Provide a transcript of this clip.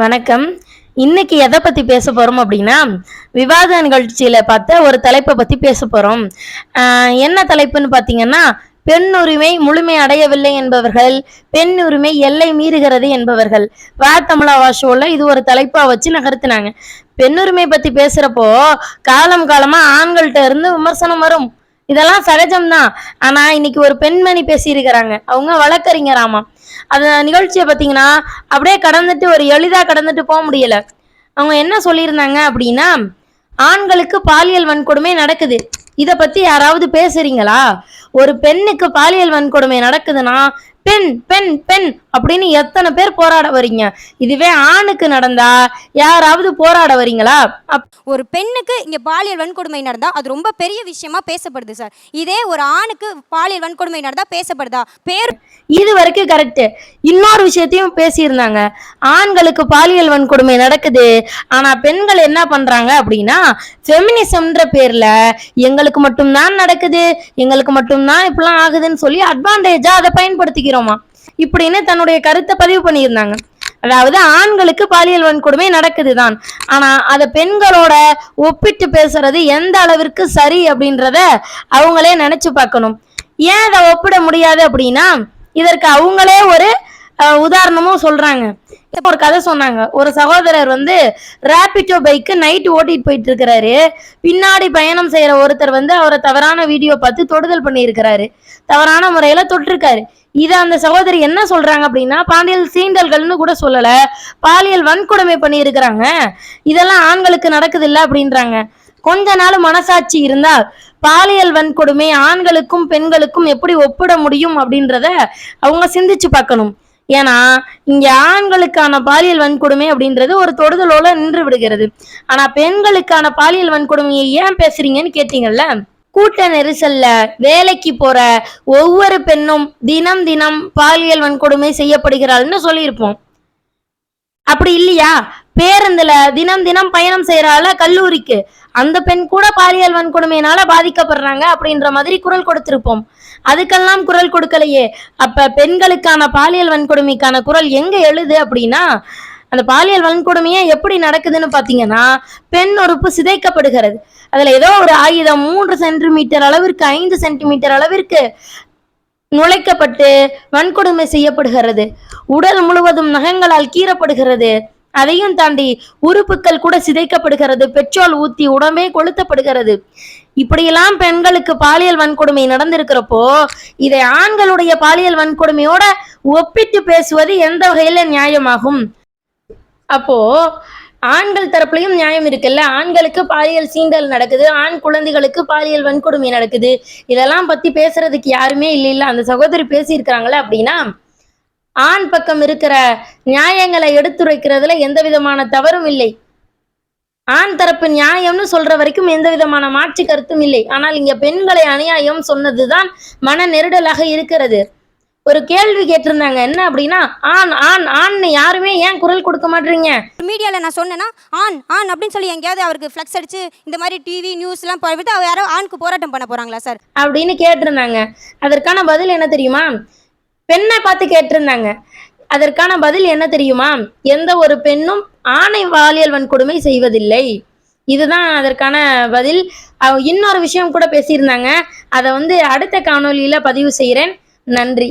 வணக்கம். இன்னைக்கு எதை பத்தி பேச போறோம் அப்படின்னா விவாத நிகழ்ச்சியில பார்த்த ஒரு தலைப்பை பத்தி பேச போறோம். என்ன தலைப்புன்னு பாத்தீங்கன்னா பெண் உரிமை முழுமை அடையவில்லை என்பவர்கள் பெண் உரிமை எல்லை மீறுகிறது என்பவர்கள். வா தமிழா வாஷோல இது ஒரு தலைப்பா வச்சு நகர்த்தினாங்க. பெண் உரிமை பத்தி பேசுறப்போ காலம் காலமா ஆண்கள்கிட்ட இருந்து விமர்சனம் வரும். இதெல்லாம் சகஜம்தான். ஆனா இன்னைக்கு ஒரு பெண்மணி பேசியிருக்கிறாங்க. அவங்க வழக்கறிஞராமா அந்த நிகழ்ச்சியை பார்த்தீங்கன்னா அப்படியே கடந்துட்டு ஒரு எளிதா கடந்துட்டு போக முடியல. அவங்க என்ன சொல்லியிருந்தாங்க அப்படின்னா ஆண்களுக்கு பாலியல் வன்கொடுமை நடக்குது. இத பத்தி யாராவது பேசுறீங்களா? ஒரு பெண்ணுக்கு பாலியல் வன்கொடுமை நடக்குதுன்னா பெண் பெண் பெண் அப்படின்னு எத்தனை பேர் போராட வரீங்க இதுவே ஆணுக்கு நடந்தா யாராவது போராட வரீங்களா ஒரு பெண்ணுக்கு இங்கே பாலியல் வன்கொடுமை நடந்தா அது ரொம்ப பெரிய விஷயமா பேசப்படுது சார். இதே ஒரு ஆணுக்கு பாலியல் வன்கொடுமை நடந்தா பேசப்படுதா? பேர் இது வரைக்கும் கரெக்ட் இன்னொரு விஷயத்தையும் பேசியிருந்தாங்க. ஆண்களுக்கு பாலியல் வன்கொடுமை நடக்குது. ஆனா பெண்கள் என்ன பண்றாங்க அப்படின்னா ஃபெமினிசம்ன்ற பேர்ல எங்களுக்கு மட்டும்தான் நடக்குது. எங்களுக்கு தான் இப்படிலாம் ஆகுதுன்னு சொல்லி அட்வான்டேஜா அதை பயன்படுத்திக்கிறோமா? இப்படின்னு தன்னுடைய கருத்தை பதிவு பண்ணியிருந்தாங்க. அதாவது ஆண்களுக்கு பாலியல் வன்கொடுமை நடக்குதுதான். ஆனா அதை பெண்களோட ஒப்பிட்டு பேசுறது எந்த அளவிற்கு சரி அப்படின்றத அவங்களே நினைச்சு பார்க்கணும். ஏன் அதை ஒப்பிட முடியாது அப்படின்னா இதற்கு அவங்களே ஒரு உதாரணமும் சொல்றாங்க. இப்போ ஒரு கதை சொன்னாங்க. ஒரு சகோதரர் வந்து ரேபிட்டோ பைக்கு நைட் ஓட்டிட்டு போயிட்டு இருக்கிறாரு. பின்னாடி பயணம் செய்யற ஒருத்தர் வந்து அவரை தவறான வீடியோ பார்த்து தொடுதல் பண்ணியிருக்கிறாரு. தவறான முறையில தொட்டிருக்காரு. இதை அந்த சகோதரி என்ன சொல்றாங்க அப்படின்னா பாண்டியல் சீண்டல்கள்னு கூட சொல்லல. பாலியல் வன்கொடுமை பண்ணி இருக்கிறாங்க இதெல்லாம் ஆண்களுக்கு நடக்குது இல்லை அப்படின்றாங்க. கொஞ்ச நாள் மனசாட்சி இருந்தால் பாலியல் வன்கொடுமை ஆண்களுக்கும் பெண்களுக்கும் எப்படி ஒப்பிட முடியும் அப்படின்றத அவங்க சிந்திச்சு பார்க்கணும். ஏன்னா இங்க ஆண்களுக்கான பாலியல் வன்கொடுமை அப்படின்றது ஒரு தொடுதலோட நின்று விடுகிறது. ஆனா பெண்களுக்கான பாலியல் வன்கொடுமையை ஏன் பேசுறீங்கன்னு கேட்டீங்கல்ல? கூட்ட நெரிசல்ல வேலைக்கு போற ஒவ்வொரு பெண்ணும் தினம் தினம் பாலியல் வன்கொடுமை செய்யப்படுகிறாள்னு சொல்லியிருப்போம். அப்படி இல்லையா? பேருந்துல தினம் தினம் பயணம் செய்யறால கல்லூரிக்கு. அந்த பெண் கூட பாலியல் வன்கொடுமையினால பாதிக்கப்படுறாங்க அப்படின்ற மாதிரி குரல் கொடுத்திருப்போம். அதுக்கெல்லாம் குரல் கொடுக்கலையே. அப்ப பெண்களுக்கான பாலியல் வன்கொடுமைக்கான குரல் எங்க எழுது அப்படின்னா அந்த பாலியல் வன்கொடுமையே எப்படி நடக்குதுன்னு பாத்தீங்கன்னா பெண் உறுப்பு சிதைக்கப்படுகிறது. அதுல ஏதோ ஒரு ஆயுதம் மூன்று சென்டிமீட்டர் அளவிற்கு ஐந்து சென்டிமீட்டர் அளவிற்கு நுழைக்கப்பட்டு வன்கொடுமை செய்யப்படுகிறது. உடல் முழுவதும் நகங்களால் கீறப்படுகிறது. அதையும் தாண்டி உறுப்புகள் கூட சிதைக்கப்படுகிறது. பெட்ரோல் ஊத்தி உடம்பே கொளுத்தப்படுகிறது. இப்படியெல்லாம் பெண்களுக்கு பாலியல் வன்கொடுமை நடந்திருக்கிறப்போ இதை ஆண்களுடைய பாலியல் வன்கொடுமையோட ஒப்பிட்டு பேசுவது எந்த வகையில நியாயமாகும்? அப்போ ஆண்கள் தரப்புலையும் நியாயம் இருக்குல்ல? ஆண்களுக்கு பாலியல் சீண்டல் நடக்குது. ஆண் குழந்தைகளுக்கு பாலியல் வன்கொடுமை நடக்குது. இதெல்லாம் பத்தி பேசுறதுக்கு யாருமே இல்லை இல்ல. அந்த சகோதரி பேசியிருக்கிறாங்களே அப்படின்னா ஆண் பக்கம் இருக்கிற நியாயங்களை எடுத்துரைக்கிறதுல எந்த விதமான தவறும் இல்லை. ஆண் தரப்பு நியாயம்னு சொல்ற வரைக்கும் எந்த விதமான மாற்று கருத்தும் இல்லை. ஆனால் இங்க பெண்களை அநியாயம் சொன்னதுதான் மன நெருடலாக இருக்கிறது. ஒரு கேள்வி கேட்டிருந்தாங்க என்ன அப்படின்னா ஆண் ஆண் ஆண்னு யாருமே ஏன் குரல் கொடுக்க மாட்டீங்க? மீடியாவில் நான் சொன்னேன்னா ஆண் ஆண் அப்படின்னு சொல்லி எங்கேயாவது அவருக்கு ஃப்ளக்ஸ் அடிச்சு இந்த மாதிரி டிவி நியூஸ்லாம் போய்விட்டு அவர் யாரோ ஆணுக்கு போராட்டம் பண்ண போறாங்களா சார் அப்படின்னு கேட்டிருந்தாங்க. அதற்கான பதில் என்ன தெரியுமா? பெண்ணை பார்த்து கேட்டிருந்தாங்க. அதற்கான பதில் என்ன தெரியுமா? எந்த ஒரு பெண்ணும் ஆணை பாலியல் வன்கொடுமை செய்வதில்லை. இதுதான் அதற்கான பதில். இன்னொரு விஷயம் கூட பேசியிருந்தாங்க. அதை வந்து அடுத்த காணொலியில பதிவு செய்கிறேன் நன்றி.